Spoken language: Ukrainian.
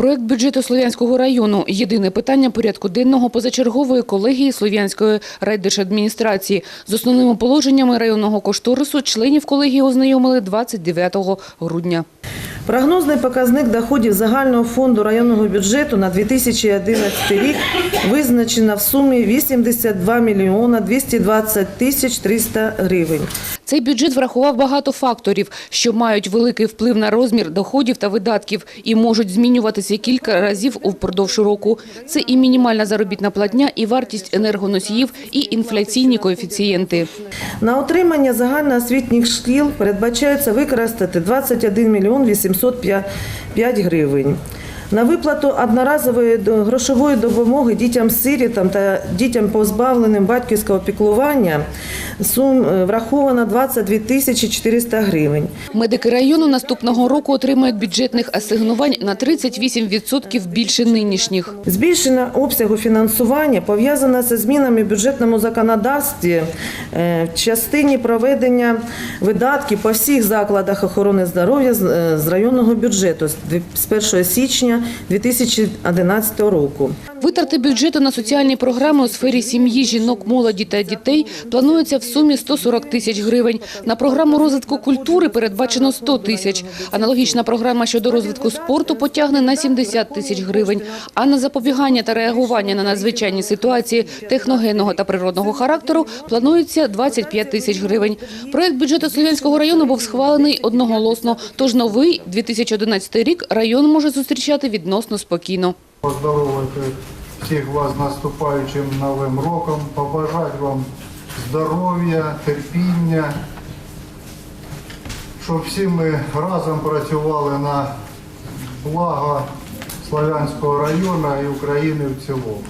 Проект бюджету Слов'янського району – єдине питання порядку денного позачергової колегії Слов'янської райдержадміністрації. З основними положеннями районного кошторису членів колегії ознайомили 29 грудня. Прогнозний показник доходів загального фонду районного бюджету на 2011 рік визначено в сумі 82 мільйона 220 тисяч 300 гривень. Цей бюджет врахував багато факторів, що мають великий вплив на розмір доходів та видатків і можуть змінюватися кілька разів упродовж року. Це і мінімальна заробітна платня, і вартість енергоносіїв, і інфляційні коефіцієнти. На утримання загальноосвітніх шкіл передбачається використати 21 мільйон 805 гривень. На виплату одноразової грошової допомоги дітям-сирітам та дітям позбавленим батьківського піклування сум е, враховано 22 тисячі 400 гривень. Медики району наступного року отримають бюджетних асигнувань на 38% більше нинішніх. Збільшення обсягу фінансування пов'язане зі змінами в бюджетному законодавстві е, в частині проведення видатків по всіх закладах охорони здоров'я з е, районного бюджету з 1 січня 2011 року. Витрати бюджету на соціальні програми у сфері сім'ї, жінок, молоді та дітей плануються в сумі 140 тисяч гривень. На програму розвитку культури передбачено 100 тисяч. Аналогічна програма щодо розвитку спорту потягне на 70 тисяч гривень. А на запобігання та реагування на надзвичайні ситуації техногенного та природного характеру планується 25 тисяч гривень. Проект бюджету Слов'янського району був схвалений одноголосно. Тож новий 2011 рік район може зустрічати відносно спокійно. Поздоровити всіх вас наступаючим новим роком, побажати вам здоров'я, терпіння, щоб всі ми разом працювали на благо Славянського району і України в цілому.